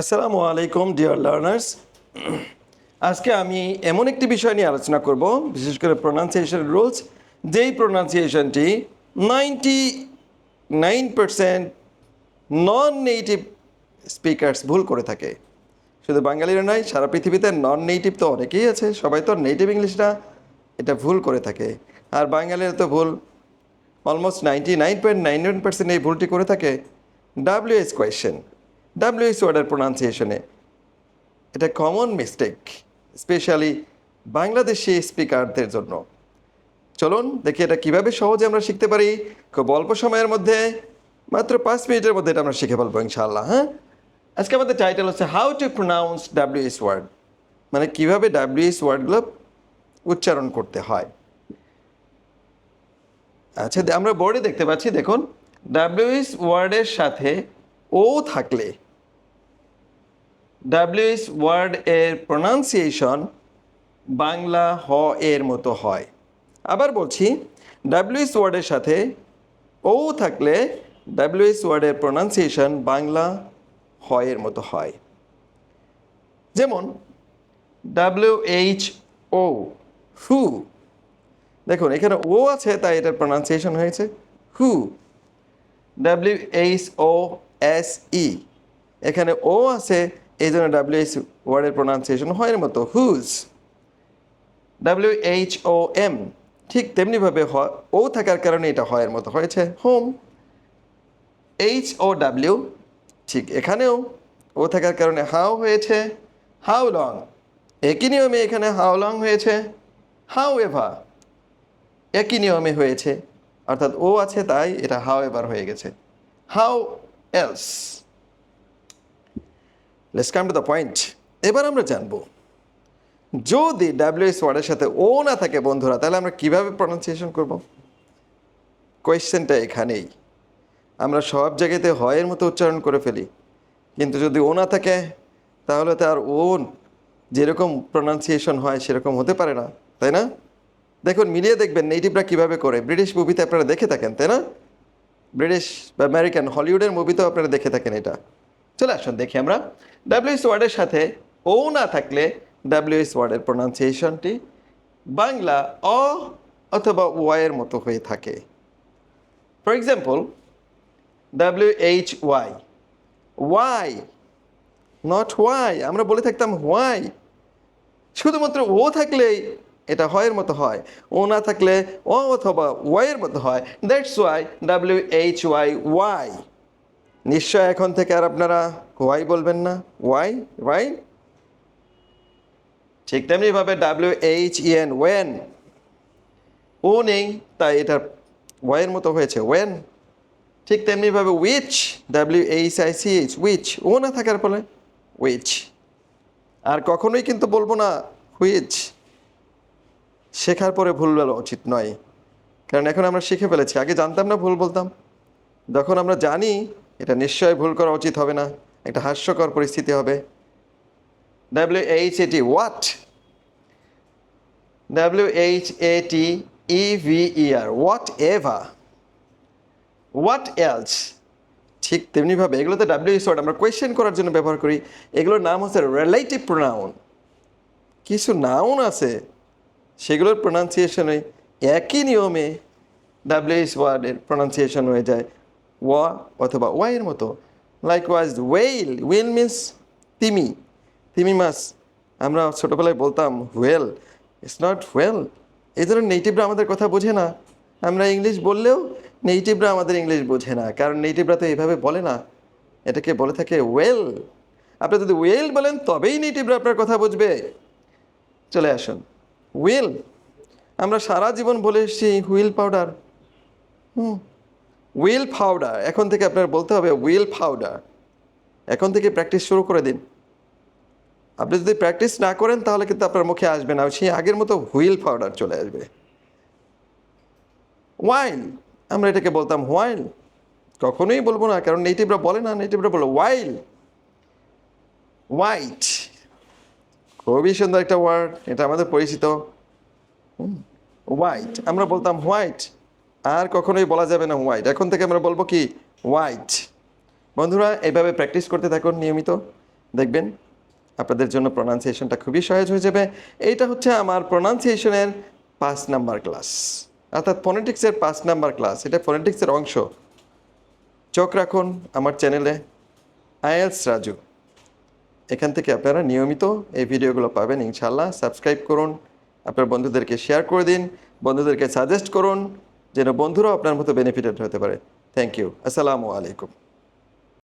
আসসালামু আলাইকুম, dear learners. আজকে আমি এমন একটি বিষয় নিয়ে আলোচনা করব, বিশেষ করে প্রোনাউন্সিয়েশন রুলস যেই প্রোনাউন্সিয়েশনটি ninety nine percent non native speakers ভুল করে থাকে। শুধু বাঙালিরা নয়, সারা পৃথিবীতে নন নেটিভ তো অনেকেই আছে, সবাই তো নেটিভ ইংলিশটা এটা ভুল করে থাকে। আর বাঙালিরা তো ভুল almost ninety nine point nine nine percent এই ভুলটি করে থাকে। ডাব্লিউএস কোয়েশ্চেন ডাব্লিউএস ওয়ার্ডের প্রোনাউন্সিয়েশনে এটা কমন মিস্টেক স্পেশালি বাংলাদেশি স্পিকারদের জন্য। চলুন দেখি এটা কীভাবে সহজে আমরা শিখতে পারি। খুব অল্প সময়ের মধ্যে, মাত্র পাঁচ মিনিটের মধ্যে এটা আমরা শিখে ফেলব ইনশাআল্লাহ হ্যাঁ? আজকে আমাদের টাইটেল হচ্ছে how to pronounce WS word মানে কীভাবে ডাব্লিউএস ওয়ার্ডগুলো উচ্চারণ করতে হয়। আচ্ছা আমরা বোর্ডে দেখতে পাচ্ছি, দেখুন। ডাব্লিউএস ওয়ার্ডের সাথে ও থাকলে ডাব্লিউএস ওয়ার্ড এর প্রোনাউন্সিয়েশন বাংলা হ এর মতো হয়। আবার বলছি ডাব্লিউএস ওয়ার্ডের সাথে ও থাকলে ডাব্লিউএস ওয়ার্ডের প্রোনাউন্সিয়েশন বাংলা হ এর মতো হয়। যেমন ডাব্লিউ এইচ ও হু দেখুন, এখানে ও আছে, তাই এটার প্রোনাউন্সিয়েশন হয়েছে who W H O S E এখানে ও আছে এই জন্য ডাব্লিউ এইচ ওয়ার্ডের প্রোনাউন্সিয়েশন হয় এর মতো whose W H O M ঠিক তেমনিভাবে ও থাকার কারণে এটা হয়ের মতো, হয়েছে হোম এইচ ও ডাব্লিউ ঠিক এখানেও ও থাকার কারণে হাউ হয়েছে হাউ লং একই নিয়মে এখানে হাউ লং হয়েছে হাউ এভা একই নিয়মে হয়েছে, অর্থাৎ ও আছে তাই এটা হাউ এবার হয়ে গেছে। How else let's come to the point এবার আমরা জানব, যদি ডাব্লিউএস ওয়ার্ডের সাথে ও না থাকে বন্ধুরা, তাহলে আমরা কীভাবে প্রনাউন্সিয়েশন করব? কোয়েশ্চেনটা এখানেই। আমরা সব জায়গাতে হয়ের মতো উচ্চারণ করে ফেলি। কিন্তু যদি ও না থাকে, তাহলে তো আর ও যেরকম প্রনাউন্সিয়েশন হয় সেরকম হতে পারে না, তাই না? দেখুন, মিলিয়ে দেখবেন নেটিভরা কীভাবে করে। ব্রিটিশ মুভিতে আপনারা দেখে থাকেন, তাই না? ব্রিটিশ বা আমেরিকান হলিউডের মুভিতেও আপনারা দেখে থাকেন এটা। চলে আসুন, দেখি আমরা ডাব্লিউএস ওয়ার্ডের সাথে ও না থাকলে ডাব্লিউএস ওয়ার্ডের প্রোনাউন্সিয়েশনটি বাংলা অ অথবা ওয়াইয়ের মতো হয়ে থাকে। For example W H Y why not why আমরা বলে থাকতাম ওয়াই শুধুমাত্র ও থাকলেই এটা হয়ের মতো হয়। ও না থাকলে ও অথবা ওয়াইয়ের মতো হয়। That's why W H Y why নিশ্চয় এখন থেকে আর আপনারা ওয়াই বলবেন না? ওয়াই ওয়াই ঠিক তেমনিভাবে W H EN when O নেই তাই এটা ওয়াইয়ের মতো হয়েছে ওয়েন ঠিক তেমনিভাবে which W H I C H which O না থাকার ফলে উইচ আর কখনোই কিন্তু বলব না হুইচ শেখার পরে ভুল বলা উচিত নয়। কারণ এখন আমরা শিখে ফেলেছি। আগে জানতাম না, ভুল বলতাম। যখন আমরা জানি এটা নিশ্চয়ই ভুল করা উচিত হবে না। একটা হাস্যকর পরিস্থিতি হবে। W H AT what W H A T E V R whatever what else ঠিক তেমনিভাবে এগুলোতে ডাব্লিউ ওয়ার্ড আমরা কোয়েশ্চেন করার জন্য ব্যবহার করি। এগুলোর নাম হচ্ছে রিলেটিভ প্রোনাউন কিছু নাউন আছে। সেগুলোর প্রোনাউন্সিয়েশনে একই নিয়মে ডাব্লিউএস ওয়ার্ডের প্রোনাউন্সিয়েশন হয়ে যায়। ওয়া অথবা ওয়াইয়ের মতো। Like wise whale whale means তিমি। তিমি মাছ, আমরা ছোটোবেলায় বলতাম ওয়েল ইটস নট ওয়েল এই জন্য নেটিভরা আমাদের কথা বোঝে না। আমরা ইংলিশ বললেও নেটিভরা আমাদের ইংলিশ বোঝে না, কারণ নেটিভরা তো এইভাবে বলে না। এটাকে বলে থাকে ওয়েল আপনি যদি ওয়েল বলেন, তবেই নেটিভরা আপনার কথা বুঝবে। চলে আসুন। হুইল আমরা সারা জীবন বলে এসেছি wheel powder hmm. Wheel powder এখন থেকে আপনার বলতে হবে উইল পাউডার এখন থেকে প্র্যাকটিস শুরু করে দিন। আপনি যদি প্র্যাকটিস না করেন, তাহলে কিন্তু আপনার মুখে আসবে না। সেই আগের মতো হুইল পাউডার চলে আসবে। ওয়াইল আমরা এটাকে বলতাম হোয়াইল কখনোই বলব না, কারণ নেটিভরা বলে না নেটিভরা বলো ওয়াইল হোয়াইট খুবই সুন্দর একটা ওয়ার্ড এটা আমাদের পরিচিত। হোয়াইট আমরা বলতাম হোয়াইট আর কখনোই বলা যাবে না হোয়াইট এখন থেকে আমরা বলব কি হোয়াইট বন্ধুরা এইভাবে প্র্যাকটিস করতে থাকুন নিয়মিত। দেখবেন আপনাদের জন্য প্রনাউন্সিয়েশনটা খুবই সহজ হয়ে যাবে। এইটা হচ্ছে আমার প্রনাউন্সিয়েশনের পাঁচ নাম্বার ক্লাস অর্থাৎ ফোনেটিক্সের পাঁচ নাম্বার ক্লাস এটা ফোনেটিক্সের অংশ। চোখ রাখুন আমার চ্যানেলে আইএলস রাজু। এখান থেকে আপনারা নিয়মিত এই ভিডিওগুলো পাবেন ইনশাল্লাহ সাবস্ক্রাইব করুন। আপনার বন্ধুদেরকে শেয়ার করে দিন। বন্ধুদেরকে সাজেস্ট করুন। যেন বন্ধুরাও আপনার মতো বেনিফিটেড হতে পারে। থ্যাংক ইউ আসসালামু আলাইকুম